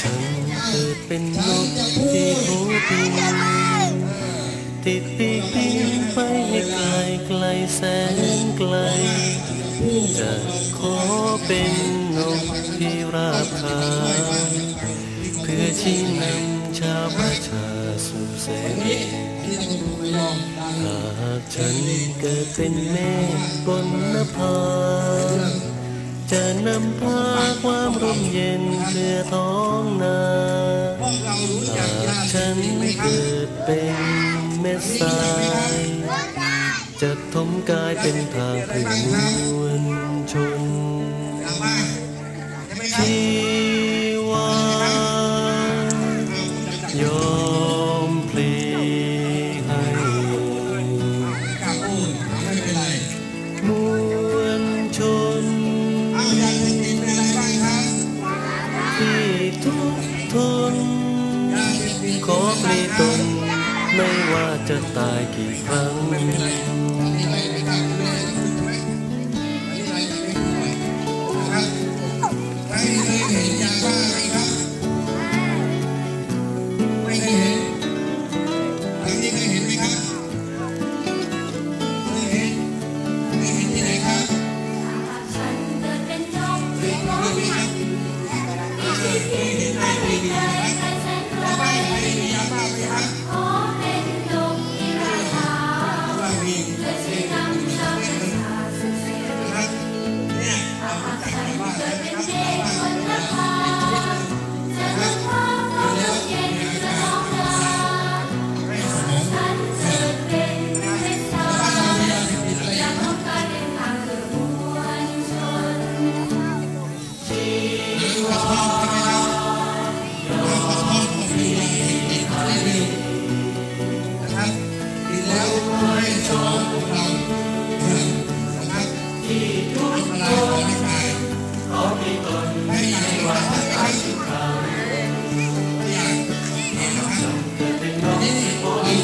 ฉันเกิดเป็นนกที่หูบินติดปีกบินไปให้ ไกลแสนไกล จะขอเป็นนกที่ราบคาเพื่อชี้นำชาวประชาสู่เสรีหากฉันเกิดเป็นเมฆบนนภาจะนำพาความร่มเย็นเพื่อท้องนาหากฉันเกิดเป็นเม็ดทราย จะทมกายเป็นทางเพื่อมวลชนชีวายอมพลีให้มวลชนที่ทุกทนขอปลีตน ไม่ว่าจะตายกี่ครั้ง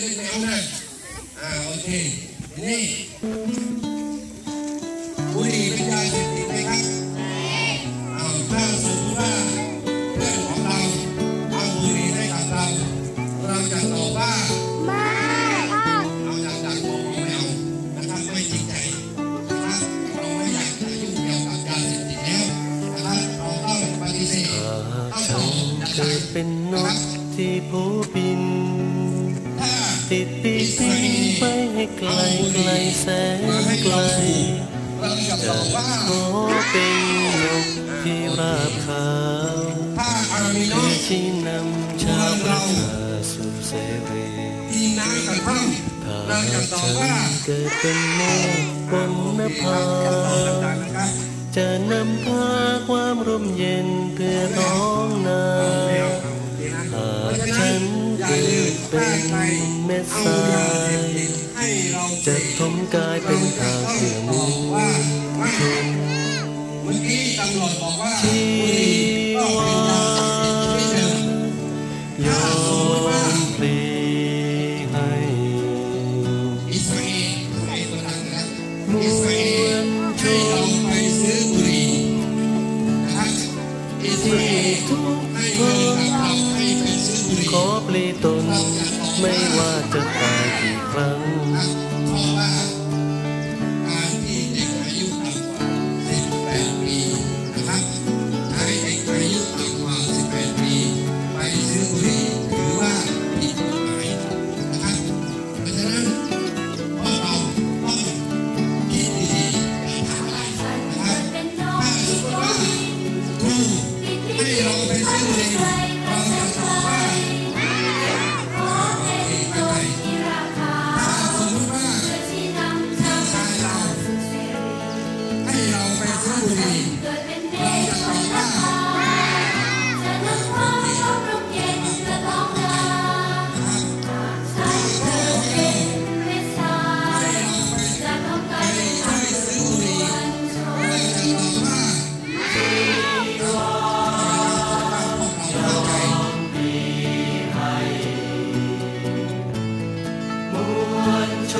เล่นๆเรากินเล่นๆไม่เอานะอ่าโอเคนี่บุหรี่เป็นยาเสพติดไหมครับเอาถ้าสมมติว่าเพื่อนของเราเอาบุหรี่ให้กับเรา เราจะตอบว่าเอาจากจากโมไม่เอานะครับไม่จริงใจนะครับเราไม่อยากจะยุ่งเกี่ยวกับยาเสพติดแล้วนะครับเราต้องปฏิเสธหากฉันเกิดเป็นนกที่โผบินถ้าติดปีกบินไปให้ไกลไกลแสนไกลจะขอเป็นนกที่ราบขาวถ้าอามิโนเพื่อชี้นำชาวประชาสู่เสรีกินน้ำกับข้าวถ้าฉันเกิดเป็นเมฆบนนภาจะนำพาความร่มเย็นเพื่อท้องนาหากฉันเกิด เป็นเม็ดทรายให้เราจะทมกายเป็นทางเพื่อมวลชนเเกิดเป็น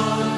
Lord.